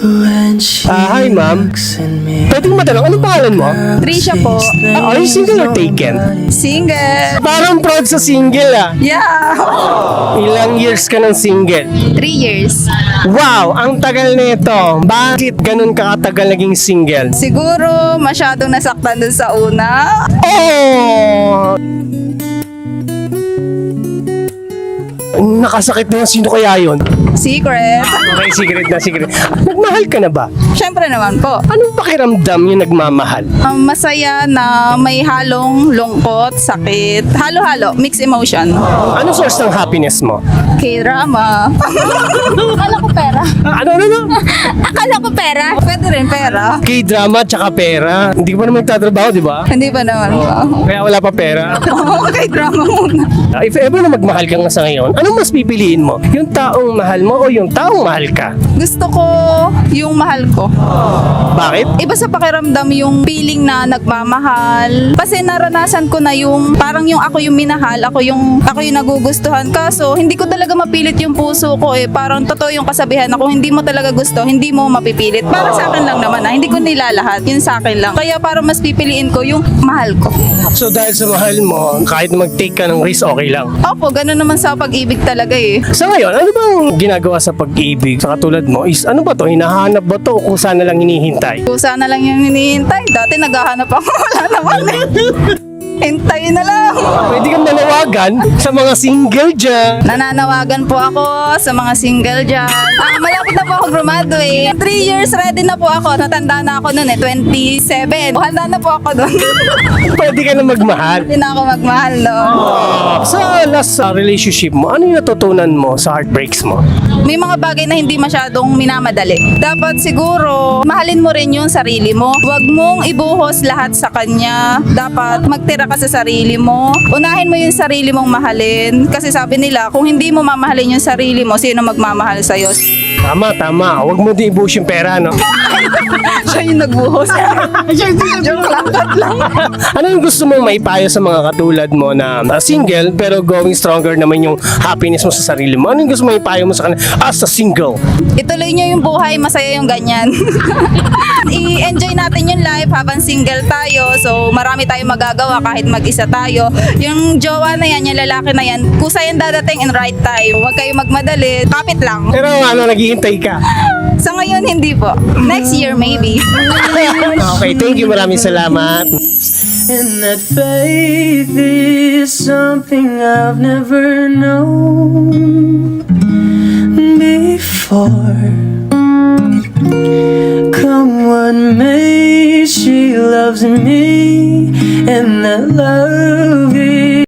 Ah, hi ma'am. Pwedeng matanong, anong pangalan mo? Trisha po. Ah, are you single or taken? Single. Parang proud sa single ah. Yeah. Ilang years ka ng single? Three years. Wow, ang tagal nito. Bakit ganun kakatagal naging single? Siguro masyadong nasaktan dun sa una. Oh! Nakasakit na yun. Sino kaya yun? Secret. Okay, secret na secret. Nagmahal ka na ba? Siyempre naman po. Anong pakiramdam yung nagmamahal? Um, masaya na may halong lungkot, sakit. Halo-halo, mixed emotion. Anong source ng happiness mo? K-drama. Akala ko pera. Ah, ano, ano, ano? Akala ko pera. Pwede rin pera. K-drama tsaka pera. Hindi ka pa naman nagtatrabaho, di ba? Hindi ba naman po? Kaya wala pa pera. Oo, K-drama muna. Ah, If ever na magmahal ka nga sa ngayon, anong mas pipiliin mo? Yung taong mahal mo o yung taong mahal ka? Gusto ko yung mahal ko. Bakit? Iba sa pakiramdam yung feeling na nagmamahal. Kasi naranasan ko na yung parang yung ako yung minahal, ako yung ako yung nagugustuhan. Kaso hindi ko talaga mapilit yung puso ko eh. Parang totoo yung kasabihan na kung hindi mo talaga gusto, hindi mo mapipilit. Para sa akin lang naman ah. Hindi ko nilalahat. Yun sa akin lang. Kaya parang mas pipiliin ko yung mahal ko. So dahil sa mahal mo, kahit mag-take ka ng risk, okay lang. Opo, ganun naman sa pag-ibig talaga eh. Sa ngayon, ano bang ginagawa sa pag-ibig? Sa katulad mo, is ano ba to? Hinahanap ba to o kung saan na lang hinihintay? Kung sana lang yung hinihintay. Dati naghahanap ako. Wala naman eh. Hintay na lang. Pwede kang nanawagan sa mga single dyan. Nananawagan po ako sa mga single dyan. Ah, malapit na po ako graduate. Three years ready na po ako. Natanda na ako noon eh, 27. Handa na po ako doon. Pwede ka na magmahal. Hindi na ako magmahal, no? Sa last sa relationship mo, ano yung natutunan mo sa heartbreaks mo? May mga bagay na hindi masyadong minamadali. Dapat siguro, mahalin mo rin yung sarili mo. Huwag mong ibuhos lahat sa kanya. Dapat magtira ka sa sarili mo. Unahin mo yung sarili mong mahalin. Kasi sabi nila, kung hindi mo mamahalin yung sarili mo, sino magmamahal sa'yo? Tama, tama. Huwag mo di ibuhos yung pera, no? Siya yung nagbuhos. Joke lang, cut lang. ano yung gusto mong maipayo sa mga katulad mo na uh, single pero going stronger naman yung happiness mo sa sarili mo? Ano yung gusto mong maipayo mo sa kanila as a single? Ituloy nyo yung buhay, masaya yung ganyan. I-enjoy natin yung life habang single tayo. So, marami tayong magagawa kahit mag-isa tayo. Yung jowa na yan, yung lalaki na yan, kusa yan dadating in right time. Huwag kayo magmadali. Kapit lang. Pero ano, naghihintay ka. Sa ngayon, hindi po. Next year, maybe. Okay, thank you. Maraming salamat. And that faith is something I've never known before. Loves me, and that love is.